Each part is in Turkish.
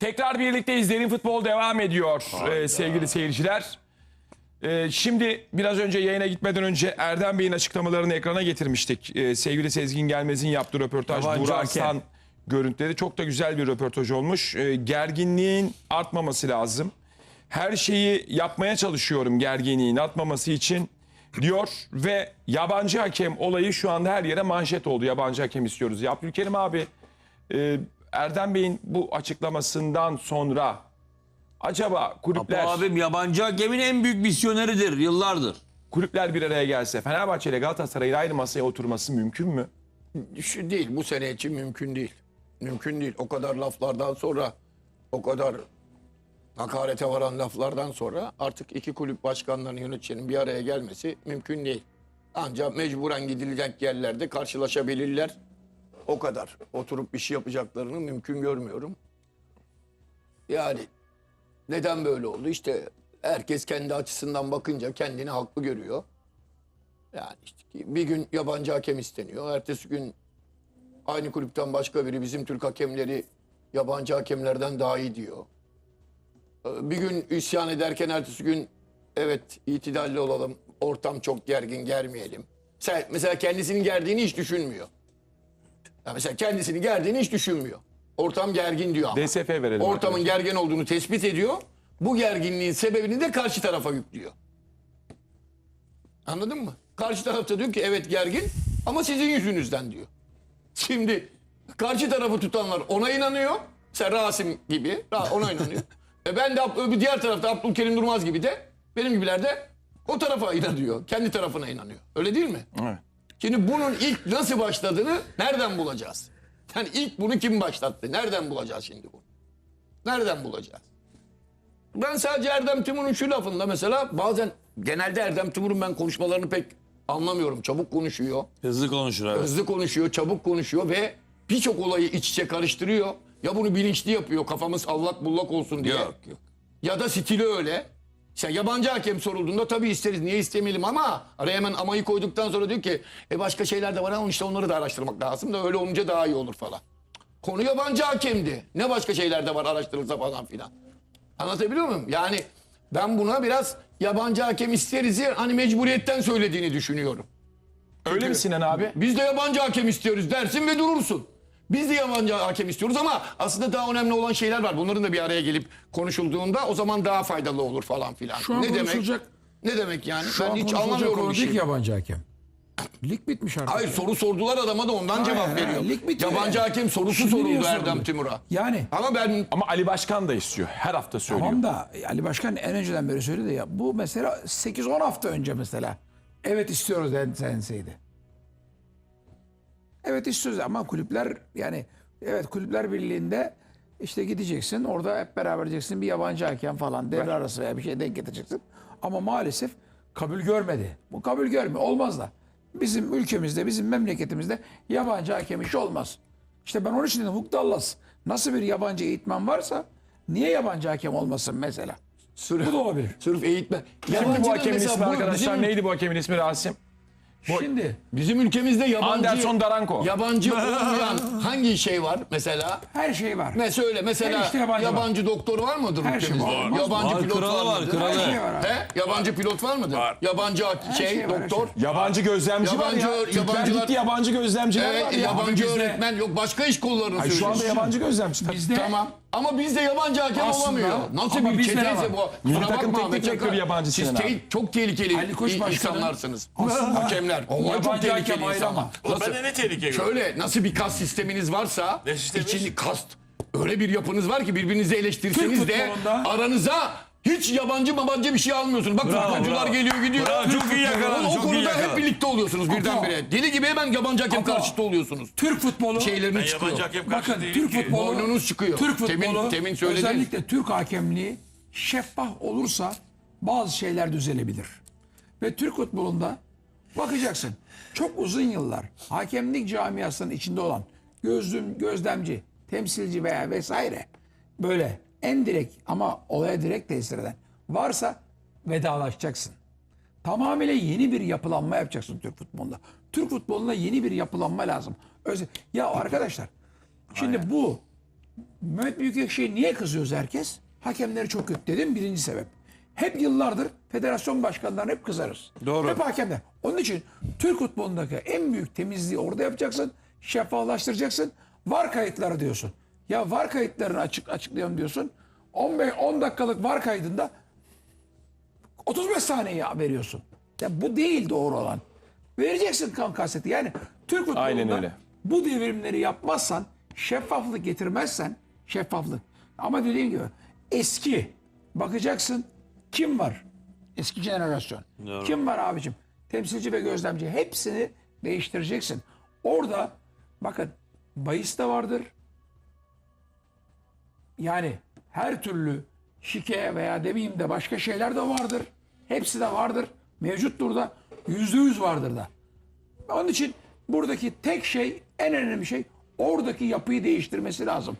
Tekrar birlikte Derin Futbol devam ediyor e, sevgili seyirciler. E, şimdi biraz önce yayına gitmeden önce Erdem Bey'in açıklamalarını ekrana getirmiştik. E, sevgili Sezgin Gelmez'in yaptığı röportaj Yabancı Burak hakem. Aslan görüntüleri çok da güzel bir röportaj olmuş. E, gerginliğin artmaması lazım. Her şeyi yapmaya çalışıyorum gerginliğin artmaması için diyor ve yabancı hakem olayı şu anda her yere manşet oldu. Yabancı hakem istiyoruz. Ya Abdülkerim abi e, Erdem Bey'in bu açıklamasından sonra acaba kulüpler Bu abim yabancı hakemin en büyük misyoneridir yıllardır. kulüpler bir araya gelse Fenerbahçe ile Galatasaray'ın aynı masaya oturması mümkün mü? Şu değil bu sene için mümkün değil. Mümkün değil. O kadar laflardan sonra o kadar hakarete varan laflardan sonra artık iki kulüp başkanlarının yöneticilerinin bir araya gelmesi mümkün değil. Ancak mecburen gidilecek yerlerde karşılaşabilirler. O kadar. Oturup bir şey yapacaklarını mümkün görmüyorum. Yani neden böyle oldu? İşte herkes kendi açısından bakınca kendini haklı görüyor. Yani işte bir gün yabancı hakem isteniyor. Ertesi gün aynı kulüpten başka biri bizim Türk hakemleri yabancı hakemlerden daha iyi diyor. Ee, Bir gün isyan ederken ertesi gün evet itidalli olalım. Ortam çok gergin germeyelim. Mesela kendisinin gerdiğini hiç düşünmüyor. Ya mesela kendisini gerdiğini hiç düşünmüyor. Ortam gergin diyor ama. DSF verelim. Ortamın gergin olduğunu tespit ediyor. Bu gerginliğin sebebini de karşı tarafa yüklüyor. Anladın mı? Karşı tarafta diyor ki evet gergin ama sizin yüzünüzden diyor. Şimdi karşı tarafı tutanlar ona inanıyor. Mesela Rasim gibi ona inanıyor. e ben de öbür diğer tarafta Abdülkerim Durmaz gibi de benim gibiler de o tarafa inanıyor. Kendi tarafına inanıyor. Öyle değil mi? Evet. Şimdi bunun ilk nasıl başladığını nereden bulacağız? Yani ilk bunu kim başlattı? Nereden bulacağız şimdi bunu? Nereden bulacağız? Ben sadece Erdem Timur'un şu lafında mesela bazen genelde Erdem Timur'un ben konuşmalarını pek anlamıyorum. Çabuk konuşuyor, Hızlı konuşur abi. hızlı konuşuyor, çabuk konuşuyor ve birçok olayı iç içe karıştırıyor. Ya bunu bilinçli yapıyor kafamız allak bullak olsun diye. Yok yok. Ya da stili öyle. İşte yabancı hakem sorulduğunda tabii isteriz. Niye istemeyelim ama araya hemen amayı koyduktan sonra diyor ki e başka şeyler de var ama işte onları da araştırmak lazım da öyle olunca daha iyi olur falan. Konu yabancı hakemdi. Ne başka şeyler de var araştırılsa falan filan. Anlatabiliyor muyum? Yani ben buna biraz yabancı hakem isteriz hani mecburiyetten söylediğini düşünüyorum. Öyle mi Sinan abi? Biz de yabancı hakem istiyoruz dersin ve durursun. Biz de yabancı hakem istiyoruz ama aslında daha önemli olan şeyler var. Bunların da bir araya gelip konuşulduğunda o zaman daha faydalı olur falan filan. Şu an ne demek? Ne demek yani? şu ben an hiç anlamıyorum bir şey. ki yabancı hakem. Lig bitmiş artık. Hayır soru sordular adama da ondan cevap Hayır, veriyor. hayır, lig bitiyor Yabancı yani. hakem sorusu Şimdi soruldu? Erdem Timur'a. Yani Ama ben Ama Ali Başkan da istiyor. Her hafta söylüyor. tamam da Ali Başkan en önceden beri söyledi ya. Bu mesela 8-10 hafta önce mesela. Evet istiyoruz den- denseydi. Evet istiyoruz ama kulüpler yani evet kulüpler birliğinde işte gideceksin orada hep beraber diyeceksin bir yabancı hakem falan devre arası veya bir şey denk getireceksin. Ama maalesef kabul görmedi. Bu kabul görmüyor. Olmaz da. Bizim ülkemizde, bizim memleketimizde yabancı hakem işi olmaz. İşte ben onun için dedim Huk Dallas nasıl bir yabancı eğitmen varsa niye yabancı hakem olmasın mesela? Bu da olabilir. sırf eğitmen. Kimdi bu hakemin ismi arkadaşlar? Neydi bu hakemin ismi Rasim? Şimdi Bizim ülkemizde yabancı Anderson Daranko. yabancı olmayan hangi şey var mesela? her şey var. Ne söyle mesela Her işte yabancı yabancı, doktor var mıdır Her şey ülkemizde? var. Yabancı Var, pilot kralı var var, mıdır? kralı. Her şey var abi. He? Yabancı pilot var mıdır? Yabancı şey, şey var, her doktor. Yabancı gözlemci Yabancı- var ya. Türkler yabancılar- gitti yabancı gözlemciler Evet, var ya. yabancı bizde- öğretmen yok başka iş kollarını Ay, şu anda yabancı gözlemci. Bizde Tamam. Ama bizde yabancı hakem Aslında- olamıyor. Nasıl ama bir çeteyse bu. Milli takım teknik direktörü yabancı Siz te- çok tehlikeli Ali Koç insanlarsınız. Aslında- Hakemler. Onlar çok yabancı hakem tehlikeli insanlar. Ben de ne tehlike görüyorum. Şöyle nasıl bir kas sisteminiz varsa Ne sistemi? içini kast öyle bir yapınız var ki birbirinizi eleştirseniz de aranıza hiç yabancı yabancı bir şey almıyorsunuz. Bak Bravo, bravo. geliyor gidiyor. Bravo, çok iyi yakaladın, O çok iyi konuda hep birlikte oluyorsunuz birdenbire. Deli gibi hemen yabancı hakem Ama- karşıtı oluyorsunuz. Türk futbolu Şeylerini Ben çıkıyor. yabancı hakem karşı Bakın Türk ki. futbolu Boynunuz çıkıyor. Türk futbolu Temin- temin söylediniz. özellikle Türk hakemliği şeffaf olursa bazı şeyler düzelebilir. Ve Türk futbolunda bakacaksın çok uzun yıllar hakemlik camiasının içinde olan gözlüm, gözlemci, temsilci veya vesaire böyle en direkt ama olaya direkt tesir eden varsa vedalaşacaksın. Tamamıyla yeni bir yapılanma yapacaksın Türk futbolunda. Türk futbolunda yeni bir yapılanma lazım. Özel ya arkadaşlar şimdi bu Mehmet Büyükekşi'ye niye kızıyoruz herkes? Hakemleri çok kötü dedim birinci sebep. Hep yıllardır federasyon başkanlarına hep kızarız. Doğru. Hep hakemler. Onun için Türk futbolundaki en büyük temizliği orada yapacaksın. Şeffaflaştıracaksın. Var kayıtları diyorsun. Ya var kayıtlarını açık açıklayalım diyorsun. 15 10 dakikalık var kaydında 35 saniye veriyorsun. Ya bu değil doğru olan. Vereceksin kan kaseti. Yani Türk futbolunda bu devrimleri yapmazsan, şeffaflık getirmezsen, şeffaflık. Ama dediğim gibi eski bakacaksın kim var? Eski jenerasyon. Doğru. Kim var abicim? Temsilci ve gözlemci hepsini değiştireceksin. Orada bakın bahis de vardır. Yani her türlü şike veya demeyeyim de başka şeyler de vardır. Hepsi de vardır. Mevcuttur da. Yüzde yüz vardır da. Onun için buradaki tek şey, en önemli şey oradaki yapıyı değiştirmesi lazım.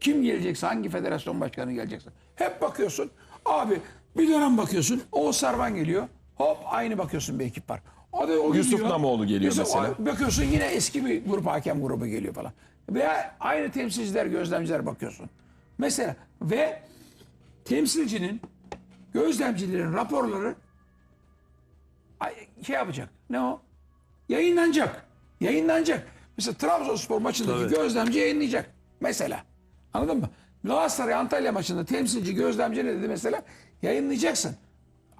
Kim gelecekse, hangi federasyon başkanı gelecekse. Hep bakıyorsun. Abi bir dönem bakıyorsun. O Sarvan geliyor. Hop aynı bakıyorsun bir ekip var. O da o Yusuf. Namoğlu geliyor mesela. Bakıyorsun yine eski bir grup hakem grubu geliyor falan. Veya aynı temsilciler, gözlemciler bakıyorsun. Mesela ve temsilcinin, gözlemcilerin raporları şey yapacak. Ne o? Yayınlanacak. Yayınlanacak. Mesela Trabzonspor maçındaki Tabii. gözlemci yayınlayacak. Mesela. Anladın mı? Galatasaray Antalya maçında temsilci gözlemci ne dedi mesela? Yayınlayacaksın.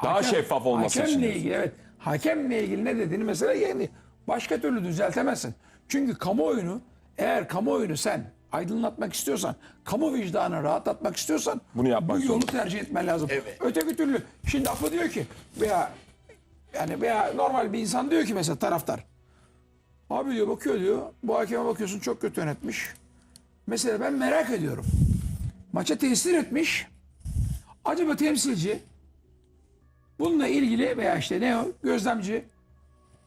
Daha şeffaf olması için Hakemle ilgili evet. Hakemle ilgili ne dediğini mesela yayınlay. Başka türlü düzeltemezsin. Çünkü kamuoyunu eğer kamuoyunu sen aydınlatmak istiyorsan, kamu vicdanını rahatlatmak istiyorsan Bunu yapmak bu yolu zorundasın. tercih etmen lazım. Öteki türlü şimdi Apo diyor ki veya yani veya normal bir insan diyor ki mesela taraftar. Abi diyor bakıyor diyor. Bu hakeme bakıyorsun çok kötü yönetmiş. Mesela ben merak ediyorum. Maça tesir etmiş. Acaba temsilci bununla ilgili veya işte ne o gözlemci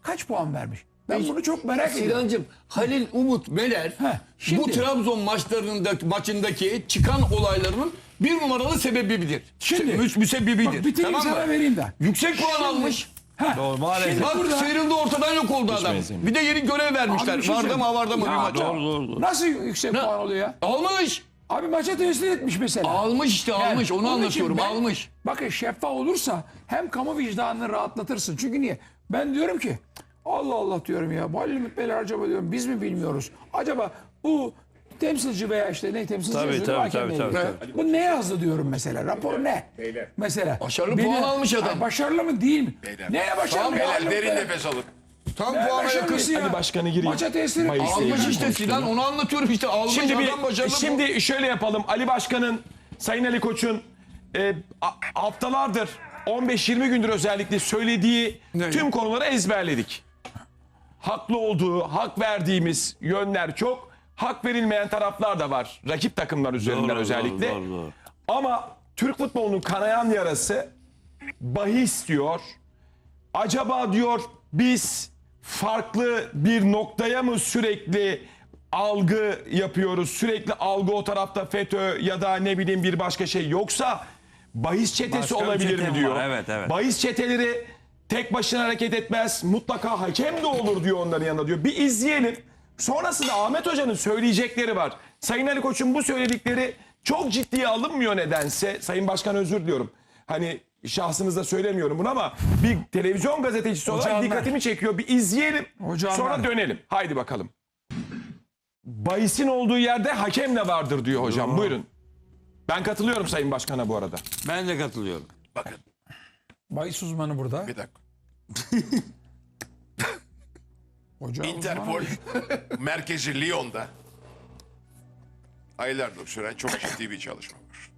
kaç puan vermiş? Ben bunu çok merak ediyorum. Sinancım Halil Umut Meler Heh, şimdi- bu Trabzon maçlarında maçındaki çıkan olaylarının bir numaralı sebebidir. Şimdi- Mü- müsebbibidir. Bak bitireyim tamam sana mı? vereyim de. Yüksek puan almış. Heh, Doğru, maalesef. şimdi Bak burada- sıyrıldı ortadan yok oldu adam. benzemiyor. Bir de yeni görev vermişler. Abi bir şey söyleyeyim. mı vardı mı bir Ya maça. Doğru doğru. doğru. Nasıl yüksek puan oluyor ya? Almış. Abi maça tesir etmiş mesela. Almış işte Yani almış. Onu onun için anlatıyorum. ben- Almış. Bakın şeffaf olursa hem kamu vicdanını rahatlatırsın. Çünkü niye? Ben diyorum ki Allah Allah diyorum ya. Ümit Beyler acaba diyorum biz mi bilmiyoruz? Acaba bu temsilci veya işte ne temsilci Tabii, yazıyor, tabii, tabii, tabii, Bu ne yazdı diyorum mesela. Rapor ne? Mesela. Başarılı puan almış adam. Ay, başarılı mı değil mi? Neye başarılı? Tamam, beyler, Derin nefes alın. Tam Ne puana yakın. başarılısı ya? Hadi başkanı gireyim. Maça tesir etmiş. Bahis- Almış Almış işte Sinan onu anlatıyorum işte. Almış Şimdi bir adam başarılı. bu. şimdi şöyle yapalım. Ali Başkan'ın Sayın Ali Koç'un e, a- haftalardır 15-20 gündür özellikle söylediği Ne? tüm konuları ezberledik. Haklı olduğu, hak verdiğimiz yönler çok. Hak verilmeyen taraflar da var. Rakip takımlar üzerinden Doğru, özellikle. doğru, doğru. Ama Türk futbolunun kanayan yarası bahis diyor. Acaba diyor biz farklı bir noktaya mı sürekli algı yapıyoruz? Sürekli algı o tarafta FETÖ ya da ne bileyim bir başka şey yoksa bahis çetesi Başka olabilir mi diyor. var? Evet, evet. Bahis çeteleri tek başına hareket etmez. Mutlaka hakem de olur diyor onların yanında diyor. Bir izleyelim. Sonrasında Ahmet Hoca'nın söyleyecekleri var. Sayın Ali Koç'un bu söyledikleri çok ciddiye alınmıyor nedense. Sayın Başkan özür diliyorum. Hani şahsınızda söylemiyorum bunu ama bir televizyon gazetecisi olarak Hocam ben- dikkatimi çekiyor. Bir izleyelim. Hocam sonra ben- dönelim. Haydi bakalım. Bahisin olduğu yerde hakem de vardır diyor hocam. Buyurun. Ben katılıyorum Sayın Başkan'a bu arada. Ben de katılıyorum. Bakın Bahis uzmanı burada. bir dakika. Hoca Interpol merkezi Lyon'da aylardır süren çok ciddi bir çalışma var.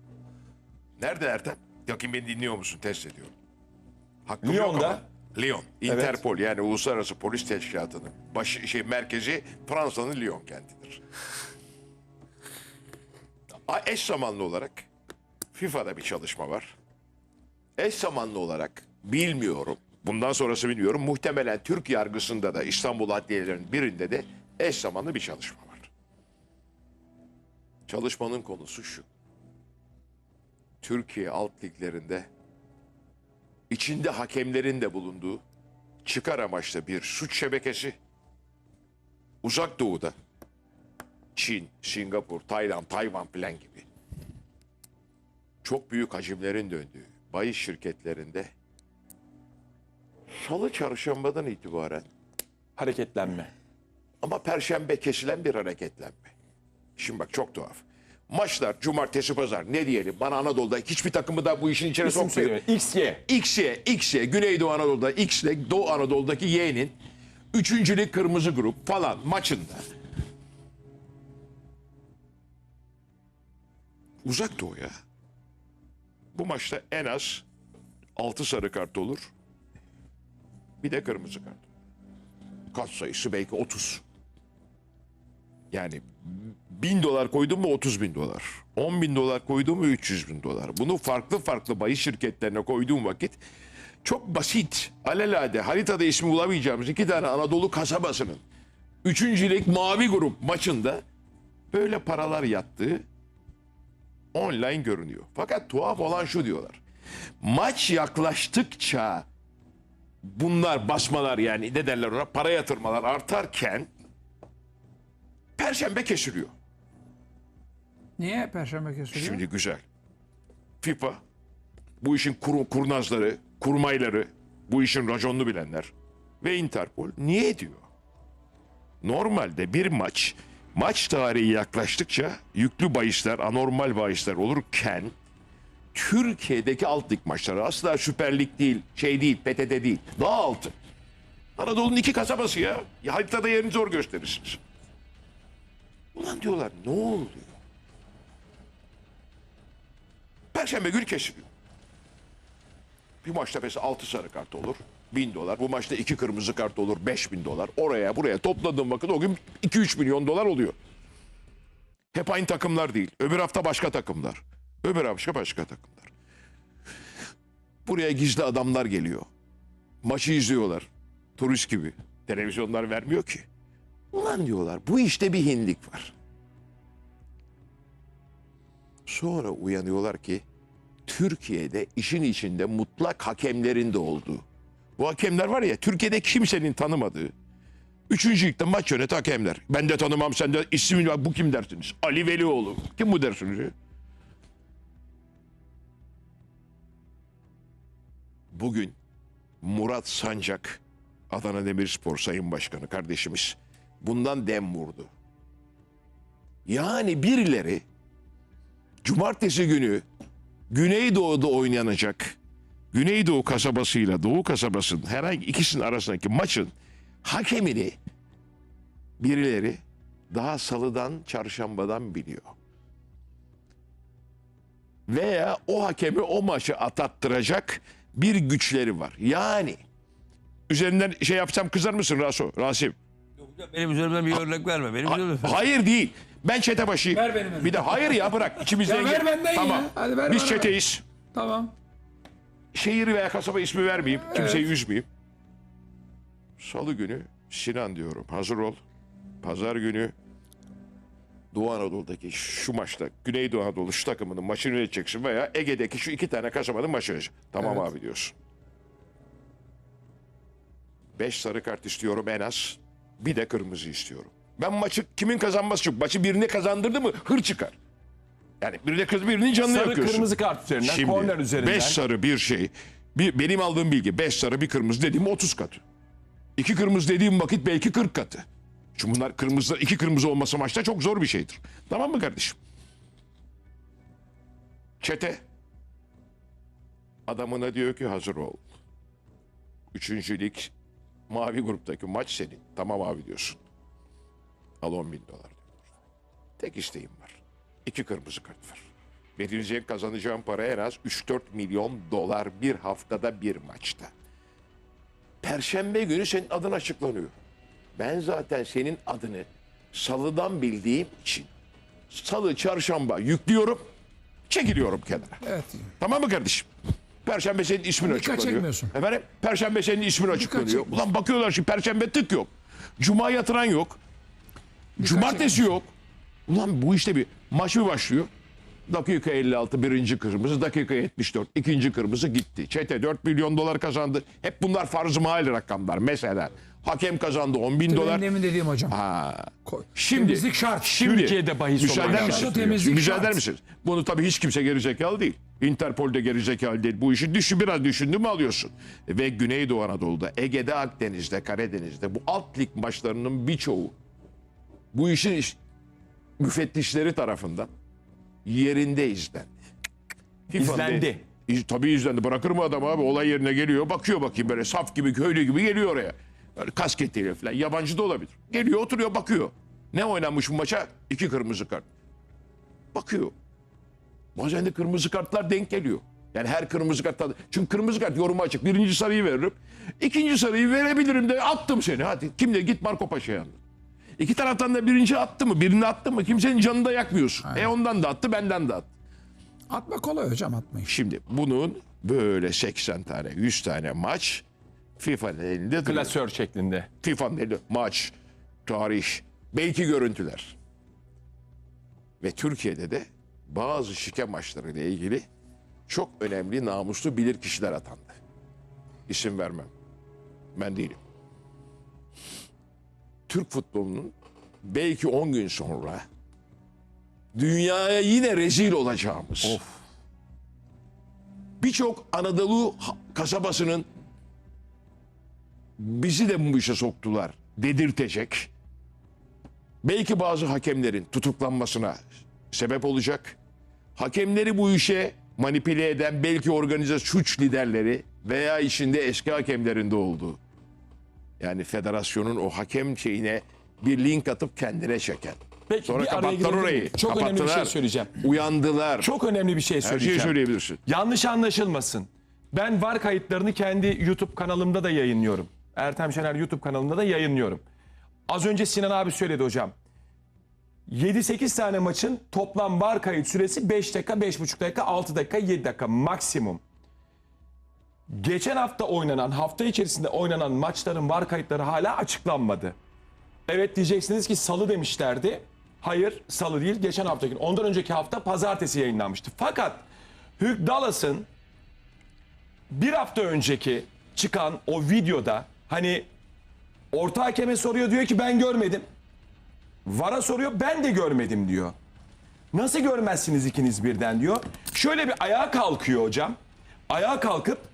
Nerede Ertem? Bakayım beni dinliyor musun? Test ediyorum. Hakkım yok Lyon'da. ama. Lyon. Interpol yani Uluslararası Polis Teşkilatı'nın başı, şey, merkezi Fransa'nın Lyon kentidir. A- Eş zamanlı olarak FIFA'da bir çalışma var. Eş zamanlı olarak bilmiyorum. Bundan sonrası bilmiyorum. Muhtemelen Türk yargısında da İstanbul Adliyelerinin birinde de eş zamanlı bir çalışma var. Çalışmanın konusu şu. Türkiye alt liglerinde içinde hakemlerin de bulunduğu çıkar amaçlı bir suç şebekesi uzak doğuda Çin, Singapur, Tayland, Tayvan falan gibi çok büyük hacimlerin döndüğü bahis şirketlerinde salı çarşambadan itibaren Hareketlenme. ama perşembe kesilen bir hareketlenme. Şimdi bak çok tuhaf. Maçlar cumartesi pazar ne diyelim bana Anadolu'da hiçbir takımı da bu işin içine İsim sokmuyor. XY. XY, XY, Güneydoğu Anadolu'da X ile Doğu Anadolu'daki Y'nin üçüncülük kırmızı grup falan maçında uzak doğu ya. Bu maçta en az 6 sarı kart olur. Bir de kırmızı kart. Kart sayısı belki 30. Yani bin dolar koydun mu 30 bin dolar. 10 bin dolar koydun mu 300 bin dolar. Bunu farklı farklı bahis şirketlerine koyduğum vakit çok basit, alelade, haritada ismi bulamayacağımız iki tane Anadolu kasabasının üçüncülük mavi grup maçında böyle paralar yattığı online görünüyor. Fakat tuhaf olan şu diyorlar. Maç yaklaştıkça bunlar basmalar yani ne derler ona para yatırmalar artarken Perşembe kesiliyor. Niye Perşembe kesiliyor? Şimdi güzel. FIFA bu işin kur, kurnazları, kurmayları, bu işin raconunu bilenler ve Interpol niye diyor? Normalde bir maç maç tarihi yaklaştıkça yüklü bahisler, anormal bahisler olurken Türkiye'deki alt lig maçları asla Süper Lig değil, şey değil, PTT değil. Daha altı. Anadolu'nun iki kasabası ya. ya haritada yerini zor gösterirsiniz. Ulan diyorlar ne oluyor? Perşembe günü kesiliyor. Bir maçta mesela 6 sarı kart olur. 1000 dolar. Bu maçta 2 kırmızı kart olur. 5000 dolar. Oraya buraya topladığım vakit o gün 2-3 milyon dolar oluyor. Hep aynı takımlar değil. Öbür hafta başka takımlar. Öbür hafta başka takımlar. Buraya gizli adamlar geliyor. Maçı izliyorlar. Turist gibi. Televizyonlar vermiyor ki. Ulan diyorlar bu işte bir hinlik var. Sonra uyanıyorlar ki Türkiye'de işin içinde mutlak hakemlerin de olduğu. Bu hakemler var ya Türkiye'de kimsenin tanımadığı. Üçüncü ligde maç yönet hakemler. Ben de tanımam sen de ismin var bu kim dersiniz? Ali Velioğlu. Kim bu dersiniz? Bugün Murat Sancak Adana Demirspor Sayın Başkanı kardeşimiz bundan dem vurdu. Yani birileri cumartesi günü Güneydoğu'da oynanacak Güneydoğu kasabasıyla Doğu kasabasının herhangi ikisinin arasındaki maçın hakemini birileri daha salıdan çarşambadan biliyor. Veya o hakemi o maçı atattıracak bir güçleri var. Yani üzerinden şey yapsam kızar mısın Raso, Rasim? Benim üzerimden bir örnek verme. Benim üzerimden. Hayır değil. Ben çete başıyım. Ver benim Bir de hayır ya bırak. İçimizden Ya ver gel- benden Tamam. ya. Hadi ver Biz bana. çeteyiz. Tamam. Şehir veya kasaba ismi vermeyeyim. Kimseyi üzmeyeyim. Salı günü Sinan diyorum. Hazır ol. Pazar günü Doğu Anadolu'daki şu maçta Güneydoğu Anadolu şu takımının maçını yöneteceksin veya Ege'deki şu iki tane kasabanın maçı yöneteceksin. Tamam abi diyorsun. Beş sarı kart istiyorum en az. Bir de kırmızı istiyorum. Ben maçı kimin kazanması çok. Maçı birini kazandırdı mı hır çıkar. Yani birine kız birinin canını Sarı yakıyorsun. kırmızı kart üzerinden, Şimdi korner üzerinden. 5 sarı bir şey. Bir, benim aldığım bilgi 5 sarı bir kırmızı dediğim 30 katı. İki kırmızı dediğim vakit belki 40 katı. Çünkü bunlar kırmızı, iki kırmızı olması maçta çok zor bir şeydir. Tamam mı kardeşim? Çete. Adamına diyor ki hazır ol. Üçüncü lig mavi gruptaki maç senin. Tamam abi diyorsun. Al 10 bin dolar. Tek isteğim. İki kırmızı kart var. Verilecek kazanacağım para en az 3-4 milyon dolar bir haftada bir maçta. Perşembe günü senin adın açıklanıyor. Ben zaten senin adını salıdan bildiğim için salı çarşamba yüklüyorum çekiliyorum kenara. Evet. Tamam mı kardeşim? Perşembe senin ismin Dikkat açıklanıyor. çekmiyorsun. Efendim? Perşembe senin ismin açıklanıyor. çekmiyorsun. Ulan bakıyorlar şimdi perşembe tık yok. Cuma yatıran yok. Cumartesi yok. Ulan bu işte bir maç mı başlıyor? Dakika 56 birinci kırmızı, dakika 74 ikinci kırmızı gitti. Çete 4 milyon dolar kazandı. Hep bunlar farz-ı mahal rakamlar mesela. Hakem kazandı 10 bin Benim dolar. demin dediğim hocam. Ha. Şimdi temizlik şart. Şimdi Türkiye'de bahis müsaade olan eder şart. misiniz? Temizlik Müsaade şart. misiniz? Bunu tabii hiç kimse gerizekalı değil. Interpol de gerizekalı değil. Bu işi düşün biraz düşündün mü alıyorsun. Ve Güneydoğu Anadolu'da, Ege'de, Akdeniz'de, Karadeniz'de bu alt lig maçlarının birçoğu bu işin iş- müfettişleri tarafından yerinde izlendi. FIFA'nın İzlendi. İz- tabii izlendi. Bırakır mı adam abi? Olay yerine geliyor. Bakıyor bakayım böyle saf gibi, köylü gibi geliyor oraya. Böyle kasketiyle falan. Yabancı da olabilir. Geliyor oturuyor bakıyor. Ne oynanmış bu maça? İki kırmızı kart. Bakıyor. Bazen de kırmızı kartlar denk geliyor. Yani her kırmızı karttan. Çünkü kırmızı kart yoruma açık. Birinci sarıyı veririm. İkinci sarıyı verebilirim de attım seni. Hadi kimle git Marco Paşa'ya anlat. İki taraftan da birinci attı mı, birini attı mı kimsenin canını da yakmıyorsun. E ondan da attı, benden de attı. Atma kolay hocam atmayın. Şimdi bunun böyle 80 tane, 100 tane maç FIFA'nın elinde duruyor. Klasör şeklinde. FIFA'nın elinde maç, tarih, belki görüntüler. Ve Türkiye'de de bazı şike maçları ile ilgili çok önemli namuslu bilir kişiler atandı. İsim vermem. Ben değilim. Türk futbolunun belki 10 gün sonra dünyaya yine rezil olacağımız birçok Anadolu kasabasının bizi de bu işe soktular dedirtecek. Belki bazı hakemlerin tutuklanmasına sebep olacak. Hakemleri bu işe manipüle eden belki organize suç liderleri veya içinde eski hakemlerin de olduğu. Yani federasyonun o hakem şeyine bir link atıp kendine çeken. Peki, Sonra bir araya kapattılar orayı. Çok önemli bir şey Kapattılar. söyleyeceğim. Uyandılar. Çok önemli bir şey Her söyleyeceğim. şeyi söyleyebilirsin. Yanlış anlaşılmasın. Ben VAR kayıtlarını kendi YouTube kanalımda da yayınlıyorum. Ertem Şener YouTube kanalımda da yayınlıyorum. Az önce Sinan abi söyledi hocam. 7-8 tane maçın toplam VAR kayıt süresi 5 dakika, 5,5 dakika, 6 dakika, 7 dakika maksimum. Geçen hafta oynanan, hafta içerisinde oynanan maçların VAR kayıtları hala açıklanmadı. Evet diyeceksiniz ki salı demişlerdi. Hayır salı değil geçen hafta gün. Ondan önceki hafta pazartesi yayınlanmıştı. Fakat Hugh Dallas'ın bir hafta önceki çıkan o videoda hani orta hakeme soruyor diyor ki ben görmedim. Vara soruyor ben de görmedim diyor. Nasıl görmezsiniz ikiniz birden diyor. Şöyle bir ayağa kalkıyor hocam. Ayağa kalkıp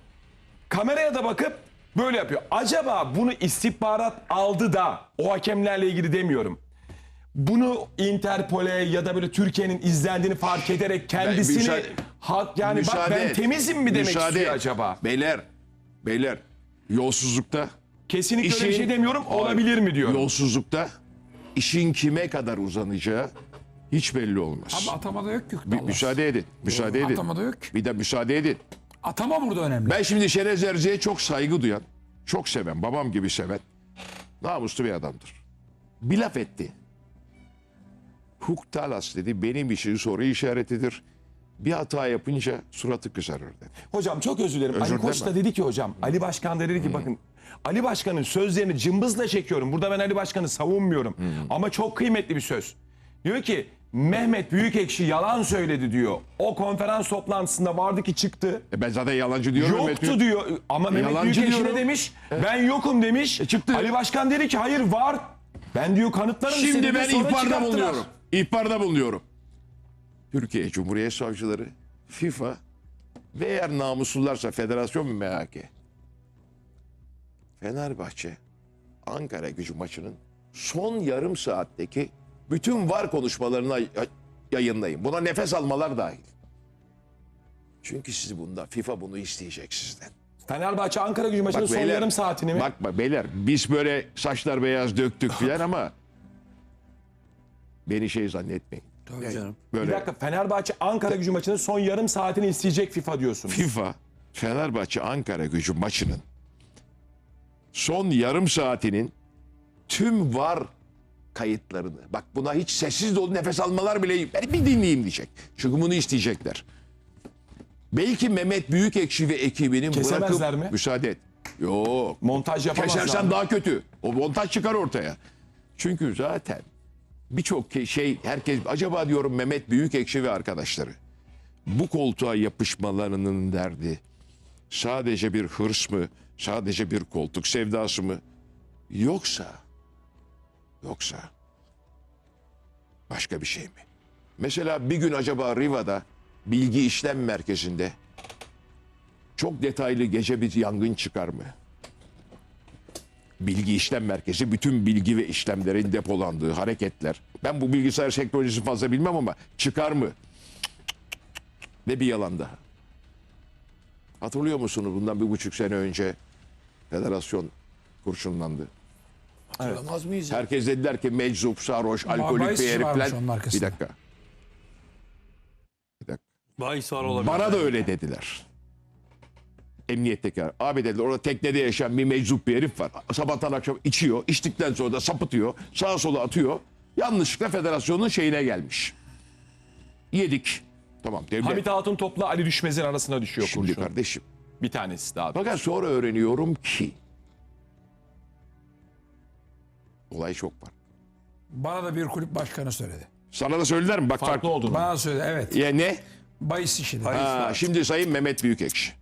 kameraya da bakıp böyle yapıyor. Acaba bunu istihbarat aldı da o hakemlerle ilgili demiyorum. Bunu Interpol'e ya da böyle Türkiye'nin izlendiğini fark ederek kendisini müsaade- hak yani bak ben temizim mi demek Müsaade istiyor acaba? Beyler, beyler yolsuzlukta Kesinlikle öyle bir şey demiyorum. Olabilir mi diyorum. Yolsuzlukta işin kime kadar uzanacağı hiç belli olmaz. Ama atamada yok ki. Bir müsaade edin. Müsaade edin. Atamada yok ki. Bir de müsaade edin. Atama burada önemli. Ben şimdi Şerez Erzi'ye çok saygı duyan, çok seven, babam gibi seven, namuslu bir adamdır. Bir laf etti. Huk Talas dedi benim için soru işaretidir. Bir hata yapınca suratı kızarır dedi. Hocam çok özür dilerim. Özür Ali Koç da dedi ki hocam. Ali Başkan da dedi ki bakın Ali Başkan'ın sözlerini cımbızla çekiyorum. Burada ben Ali Başkan'ı savunmuyorum. Ama çok kıymetli bir söz. Diyor ki Mehmet Büyükekşi yalan söyledi diyor. O konferans toplantısında vardı ki çıktı. E ben zaten yalancı diyorum. Mehmet Yoktu Büyük- diyor. Ama Mehmet yalancı Büyükekşi ne diyorum. demiş? Ben yokum demiş. E çıktı. Ali Başkan dedi ki hayır var. Ben diyor kanıtlarım Şimdi ben ihbarda bulunuyorum. İhbarda bulunuyorum. Türkiye Cumhuriyet Savcıları, FIFA ve eğer namuslularsa Federasyon MHK. Fenerbahçe Ankara gücü maçının son yarım saatteki bütün var konuşmalarını ya- yayınlayın. Buna nefes almalar dahil. Çünkü siz bunda FIFA bunu isteyecek sizden. Fenerbahçe Ankara gücü maçının son beyler, yarım saatini mi? Bak bak beyler biz böyle saçlar beyaz döktük filan ama beni şey zannetmeyin. Tabii canım. Böyle Bir dakika Fenerbahçe Ankara gücü maçının son yarım saatini isteyecek FIFA diyorsunuz. FIFA Fenerbahçe Ankara gücü maçının son yarım saatinin tüm var kayıtlarını bak buna hiç sessiz dolu nefes almalar bile ben bir dinleyeyim diyecek. Çünkü bunu isteyecekler. Belki Mehmet Büyükekşi ve ekibinin Kesemezler bırakıp mi? müsaade et. Yok. Montaj yapamazlar. Kesersen mı? daha kötü. O montaj çıkar ortaya. Çünkü zaten birçok şey herkes acaba diyorum Mehmet Büyükekşi ve arkadaşları bu koltuğa yapışmalarının derdi sadece bir hırs mı, sadece bir koltuk sevdası mı? Yoksa yoksa başka bir şey mi? Mesela bir gün acaba Riva'da bilgi işlem merkezinde çok detaylı gece bir yangın çıkar mı? Bilgi işlem merkezi bütün bilgi ve işlemlerin depolandığı hareketler. Ben bu bilgisayar teknolojisi fazla bilmem ama çıkar mı? Ve bir yalan daha. Hatırlıyor musunuz bundan bir buçuk sene önce federasyon kurşunlandı. Hatırlamaz mıyız? ya? Herkes dediler ki meczup, sarhoş, alkolik bir herif. Bir dakika. Bir dakika. Bahis var olabilir. Bana da öyle dediler. Emniyetteki abi dediler orada teknede yaşayan bir meczup bir herif var. Sabahtan akşam içiyor. içtikten sonra da sapıtıyor. Sağa sola atıyor. Yanlışlıkla federasyonun şeyine gelmiş. Yedik. Tamam devlet. Hamit Hatun topla Ali Düşmez'in arasına düşüyor Şimdi kurşun. kardeşim. Bir tanesi daha. Fakat sonra öğreniyorum ki olay çok var. Bana da bir kulüp başkanı söyledi. Sana da söylediler mi? Bak Farklı farklı. olduğunu. Bana söyledi evet. Ya ne? Bahis işi dedi. Ha, şimdi Sayın Mehmet Büyükekşi.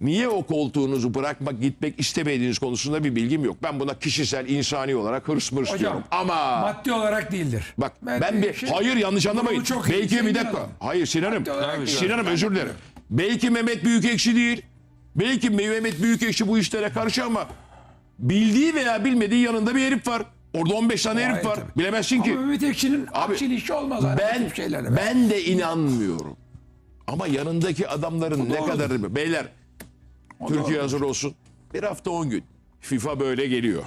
Niye o koltuğunuzu bırakmak gitmek istemediğiniz konusunda bir bilgim yok. Ben buna kişisel insani olarak hırs mırs Hocam, diyorum. Ama Maddi olarak değildir. bak ben, Ben bir şey- hayır yanlış anlamayın. Çok iyi Belki bir dakika. Hayır Sinan'ım. olarak değil. Sinan'ım özür dilerim. Belki Mehmet Büyükekşi değil. Belki Mehmet Büyükekşi bu işlere karşı ama bildiği veya bilmediği yanında bir herif var. Orada 15 tane herif var. tabii. Bilemezsin ki. Ama Mehmet Ekşi'nin Abi, akçeli işi olmaz. bu Ben tip şeylerle. ben de inanmıyorum. Ama yanındaki adamların ne kadarı beyler Türkiye hazır olsun. Bir hafta 10 gün. FIFA böyle geliyor.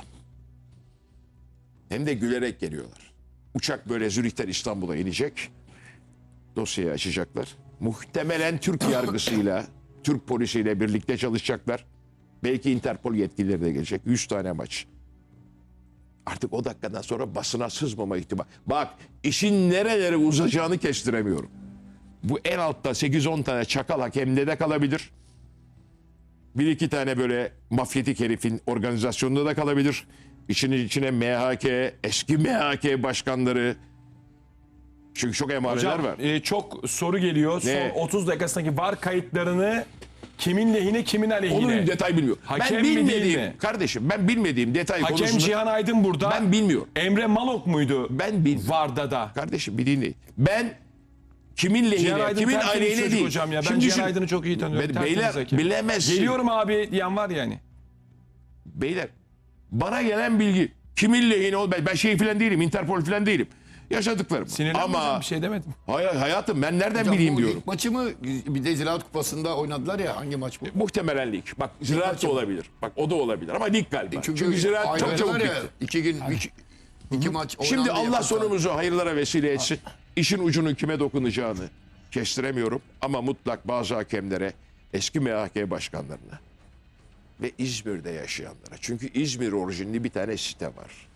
Hem de gülerek geliyorlar. Uçak böyle Zürih'ten İstanbul'a inecek. Dosyayı açacaklar. Muhtemelen Türk yargısıyla, Türk polisiyle birlikte çalışacaklar. Belki Interpol yetkilileri de gelecek. 100 tane maç. Artık o dakikadan sonra basına sızmama ihtimali. Bak işin nerelere uzayacağını kestiremiyorum. Bu en altta 8-10 tane çakal hakemde de kalabilir. Bir iki tane böyle mafyatik herifin organizasyonunda da kalabilir. İçinin içine MHK, eski MHK başkanları. Çünkü çok emareler Hocam var. e, çok soru geliyor. Ne? Son 30 dakikasındaki var kayıtlarını kimin lehine kimin aleyhine. Onun detay bilmiyorum. Hakem ben bilmediğim, mi? kardeşim ben bilmediğim detay Hakem konusunda Cihan Aydın burada. ben bilmiyorum. Emre Malok muydu? Ben bil. Varda da. Kardeşim bir dinleyin. Ben kimin lehine, kimin aleyhine değil. hocam ya. Ben Şimdi Cihan Aydın'ı çok iyi tanıyorum. Be- beyler hakem. bilemezsin. Geliyorum abi diyen var yani. Beyler bana gelen bilgi kimin lehine ol ben, ben şey falan değilim Interpol falan değilim. Yaşadıklarım. Ama bir şey demedim. hay- hayatım ben nereden Hocam bileyim bu diyorum. lig maçı mı? Bir de Ziraat Kupası'nda oynadılar ya. Hangi maç bu? Muhtemelen lig. Bak ziraat da olabilir. Bak o da olabilir ama lig galiba. Çünkü, Çünkü, ziraat çok çabuk bitti. İki gün, iki, iki maç Şimdi oynandı Allah yakın sonumuzu hayırlara vesile etsin. İşin ucunun kime dokunacağını kestiremiyorum. Ama mutlak bazı hakemlere, eski MHK başkanlarına ve İzmir'de yaşayanlara. Çünkü İzmir orijinli bir tane site var.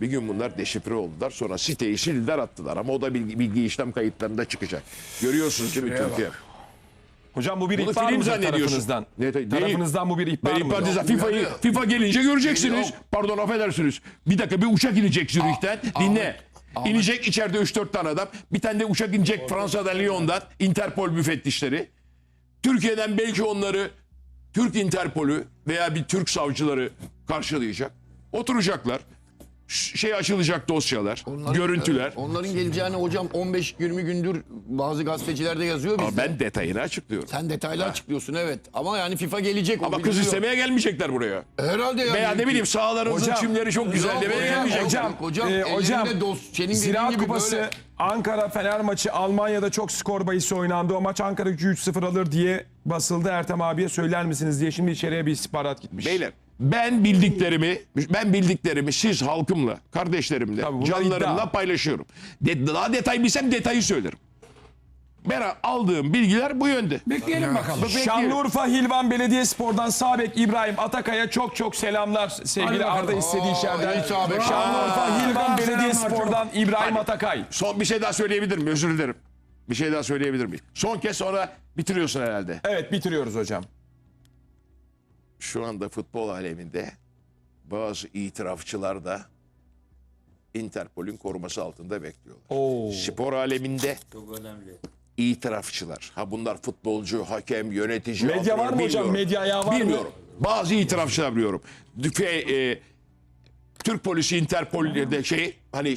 Bir gün bunlar deşifre oldular. Sonra siteyi sildiler attılar. Ama o da bilgi, bilgi işlem kayıtlarında çıkacak. Görüyorsunuz değil mi Türkiye? Hocam bu bir Bunu ihbar film zannediyorsun. tarafınızdan? Ne- değil. Tarafınızdan bu bir ihbar Ben ihbar değil. FIFA'yı. FIFA gelince göreceksiniz. Yok. Pardon affedersiniz. Bir dakika bir uçak inecek Zürih'ten. Dinle. İnecek içeride 3-4 tane adam. Bir tane de uçak inecek Fransa'dan Lyon'dan. Interpol müfettişleri. Türkiye'den belki onları Türk Interpol'ü veya bir Türk savcıları karşılayacak. Oturacaklar. Şey açılacak dosyalar, Onların- görüntüler. evet, Onların geleceğini hocam 15-20 gündür bazı gazetecilerde yazıyor Ama bizde. ben detayını açıklıyorum. Sen detaylı açıklıyorsun evet. Ama yani FIFA gelecek. o Ama kız biliniyor. istemeye gelmeyecekler buraya. Herhalde yani. Veya ne bileyim sahalarınızın Hocam- çimleri çok güzel Yok demeye hocam, gelmeyecekler. Hocam, Hocam, e, ellerinde hocam dos- senin dediğin Ziraat gibi Kupası böyle. Ankara Fener maçı Almanya'da çok skor bahisi oynandı. O maç Ankara 3-0 alır diye basıldı. Ertem abiye söyler misiniz diye şimdi içeriye bir istihbarat gitmiş. Beyler ben bildiklerimi ben bildiklerimi siz halkımla, kardeşlerimle, Tabii bunlar canlarımla iddia. paylaşıyorum. De, daha detay bilsem detayı söylerim. Ben aldığım bilgiler bu yönde. Bekleyelim bakalım. Şanlıurfa Hilvan Belediyespor'dan Sabek İbrahim Atakaya çok çok selamlar sevgili Hadi. Arda istediği içeriden. Şanlıurfa Hilvan Belediyespor'dan İbrahim Atakay. Son bir şey daha söyleyebilir miyim? Özür dilerim. Bir şey daha söyleyebilir miyim? Son kez sonra bitiriyorsun herhalde. Evet bitiriyoruz hocam. Şu anda futbol aleminde bazı itirafçılar da Interpol'ün koruması altında bekliyorlar. Oo. Spor aleminde Çok önemli. itirafçılar. Ha bunlar futbolcu, hakem, yönetici. Medya var mı hocam? bilmiyorum. Medya ayağı var mı? Bilmiyorum. Bazı itirafçılar biliyorum. Düfe, e, Türk polisi Interpol'de şey hani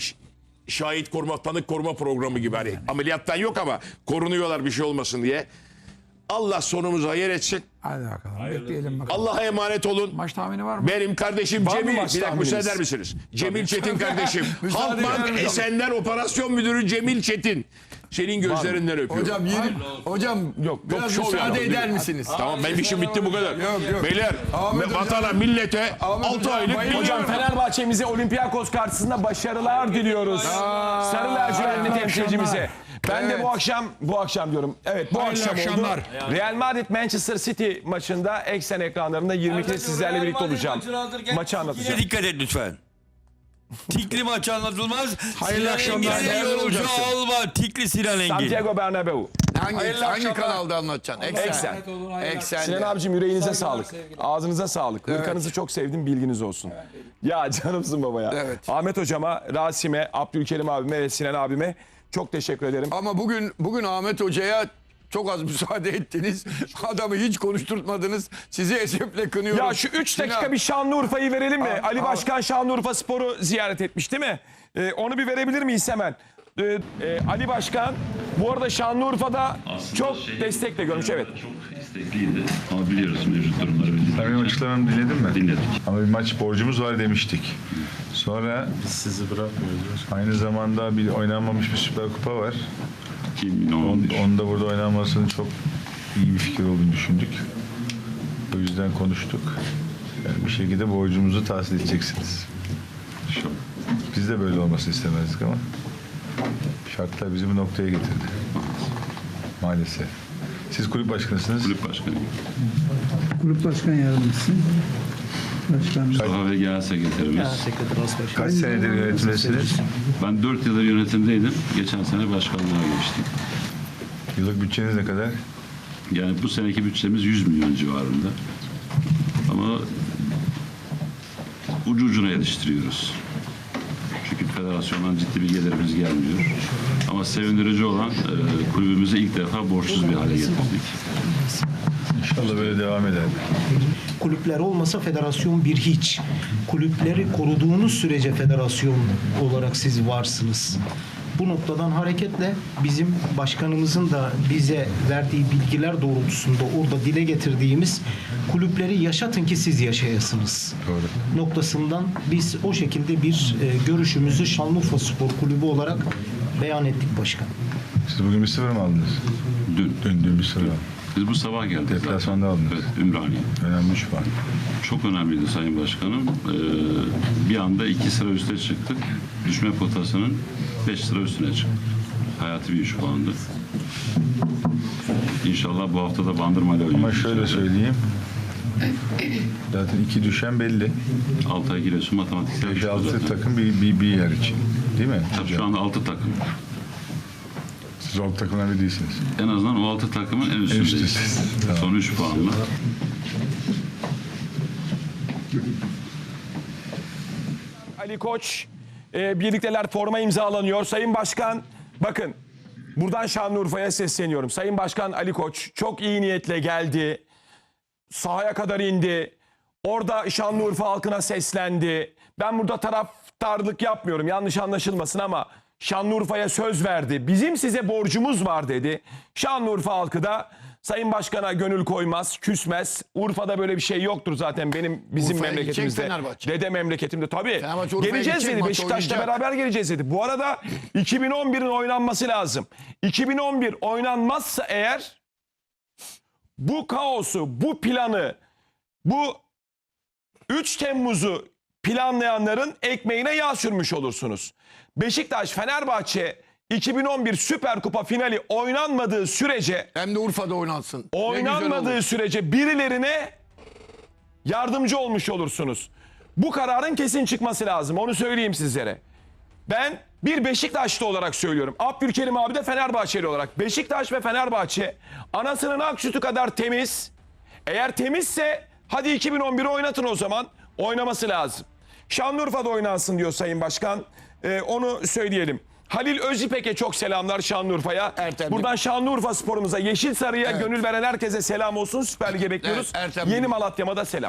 şahit koruma tanık koruma programı gibi hani ameliyattan yok ama korunuyorlar bir şey olmasın diye. Allah sonumuzu hayır etsin. Hadi bakalım. Bekleyelim bakalım. Allah'a emanet olun. Maç tahmini var mı? Benim kardeşim Var mı Cemil, bir maç dakika tahmininiz? müsaade eder misiniz? Cemil Çetin kardeşim. Müsaade Halkbank eder misiniz? Esenler Operasyon Müdürü Cemil Çetin. Senin gözlerinden öpüyorum. Hocam yeni, hocam yok, biraz şov müsaade yapalım. eder misiniz? Tamam benim işim bitti bu kadar. Yok, yok. Beyler Ahmet me- hocam- vatana millete Ahmet 6 hocam aylık bayılıyorum. Hocam Fenerbahçe'mize Olympiakos karşısında başarılar diliyoruz. Sarı lacivertli temsilcimize. Ben de bu akşam bu akşam diyorum. Evet bu Hayırlı akşam akşamlar. oldu. Real Madrid Manchester City maçında eksen ekranlarında 22'de sizlerle birlikte olacağım. Maçı anlatacağım. Yine dikkat et lütfen. Tikli maç anlatılmaz. Hayırlı Sinan akşamlar, Engin'i değerli olacaksın. alma. Tikli Sinan Engin. Santiago Bernabeu. Hangi, hangi kanalda anlatacaksın? Eksen. Eksen. Eksen. Sinan abicim yüreğinize sağlık. Ağzınıza sağlık. Hırkanızı çok sevdim bilginiz olsun. Ya canımsın baba ya. Evet. Ahmet hocama, Rasim'e, Abdülkerim abime ve Sinan abime çok teşekkür ederim. Ama bugün bugün Ahmet Hoca'ya çok az müsaade ettiniz. Adamı hiç konuşturtmadınız. Sizi esefle kınıyorum. Ya şu 3 dakika Sinan, bir Şanlıurfa'yı verelim mi? Al, Ali al. Başkan Şanlıurfa Spor'u ziyaret etmiş değil mi? Ee, onu bir verebilir miyiz hemen? Ee, e, Ali Başkan bu arada Şanlıurfa'da Aslında çok şey, destekle görmüş evet. Çok istekliydi ama biliyoruz mevcut durumları Sen benim açıklamamı dinledin mi? Dinledik. Ama bir maç borcumuz var demiştik. Sonra Sizi bırakmıyoruz. aynı zamanda bir oynanmamış bir Süper Kupa var. 2011. Onun da burada oynanmasının çok iyi bir fikir olduğunu düşündük. O yüzden konuştuk. Yani bir şekilde borcumuzu tahsil edeceksiniz. Biz de böyle olmasını istemezdik ama şartlar bizi bu noktaya getirdi. Maalesef. Siz kulüp başkanısınız. Kulüp başkanı. Grup Başkan Yardımcısı. Başkan Saha ve genel sekreterimiz. Kaç senedir yönetimdesiniz? Ben 4 yıldır yönetimdeydim. Geçen sene başkanlığa geçtim. Yıllık bütçeniz ne kadar? Yani bu seneki bütçemiz 100 milyon civarında. Ama ucu ucuna yetiştiriyoruz. Çünkü federasyondan ciddi bir gelirimiz gelmiyor. Ama sevindirici olan e, kulübümüzü ilk defa borçsuz bir hale getirdik. İnşallah böyle devam eder. kulüpler olmasa federasyon bir hiç. Kulüpleri koruduğunuz sürece federasyon olarak siz varsınız. Bu noktadan hareketle bizim başkanımızın da bize verdiği bilgiler doğrultusunda orada dile getirdiğimiz kulüpleri yaşatın ki siz yaşayasınız. Doğru. Noktasından biz o şekilde bir e, görüşümüzü Şanlıurfa Spor Kulübü olarak beyan ettik başkan. Siz bugün bir sıfır mı aldınız? Dün. Dün, dün bir sıfır aldım. Biz bu sabah geldik. Deplasmanda aldınız. Evet, Ümraniye. Önemli üç puan. Çok önemliydi Sayın Başkanım. Ee, bir anda iki sıra üste çıktık. Düşme potasının beş sıra üstüne çıktık. Hayati bir iş puandı. İnşallah bu hafta da Bandırma ile Ama şöyle söyleyeyim. Zaten iki düşen belli. Altay Giresun matematiksel Beş düştü altı zaten. takım bir, bir, bir yer için. Değil mi? Tabii şu anda altı takım. Siz alt takımlar bir değilsiniz. En azından o altı takımın en üstündeyiz. üstüsünüz. Tamam. Son üç puanla. Ali Koç e, birlikteler forma imzalanıyor. Sayın Başkan bakın buradan Şanlıurfa'ya sesleniyorum. Sayın Başkan Ali Koç çok iyi niyetle geldi. Sahaya kadar indi. Orada Şanlıurfa halkına seslendi. Ben burada taraftarlık yapmıyorum. Yanlış anlaşılmasın ama Şanlıurfa'ya söz verdi. Bizim size borcumuz var dedi. Şanlıurfa halkı da Sayın Başkan'a gönül koymaz, küsmez. Urfa'da böyle bir şey yoktur zaten benim bizim Urfa'ya memleketimizde. gidecek Fenerbahçe. Dede memleketimde tabii. Fenerbahçe Urfa'ya Geleceğiz gidecek, dedi. maç Beşiktaş'la oynayacak. beraber geleceğiz dedi. Bu arada 2011'in oynanması lazım. 2011 oynanmazsa eğer bu kaosu, bu planı, bu 3 Temmuz'u planlayanların ekmeğine yağ sürmüş olursunuz. Beşiktaş Fenerbahçe 2011 Süper Kupa finali oynanmadığı sürece Hem de Urfa'da oynansın. Ne güzel oynanmadığı olur. sürece birilerine yardımcı olmuş olursunuz. Bu kararın kesin çıkması lazım. Onu söyleyeyim sizlere. Ben bir Beşiktaşlı olarak söylüyorum. Abdülkerim abi de Fenerbahçeli olarak. Beşiktaş ve Fenerbahçe anasının ak sütü kadar temiz. Eğer temizse hadi 2011'i oynatın o zaman. Oynaması lazım. Şanlıurfa'da oynansın diyor Sayın Başkan. Ee, onu söyleyelim. Halil Özipek'e çok selamlar Şanlıurfa'ya. Ertem. Buradan Şanlıurfa sporumuza, Yeşil Sarı'ya gönül veren herkese selam olsun. Süper Lig'e bekliyoruz. Evet, Ertem. Yeni Malatya'ma da selam.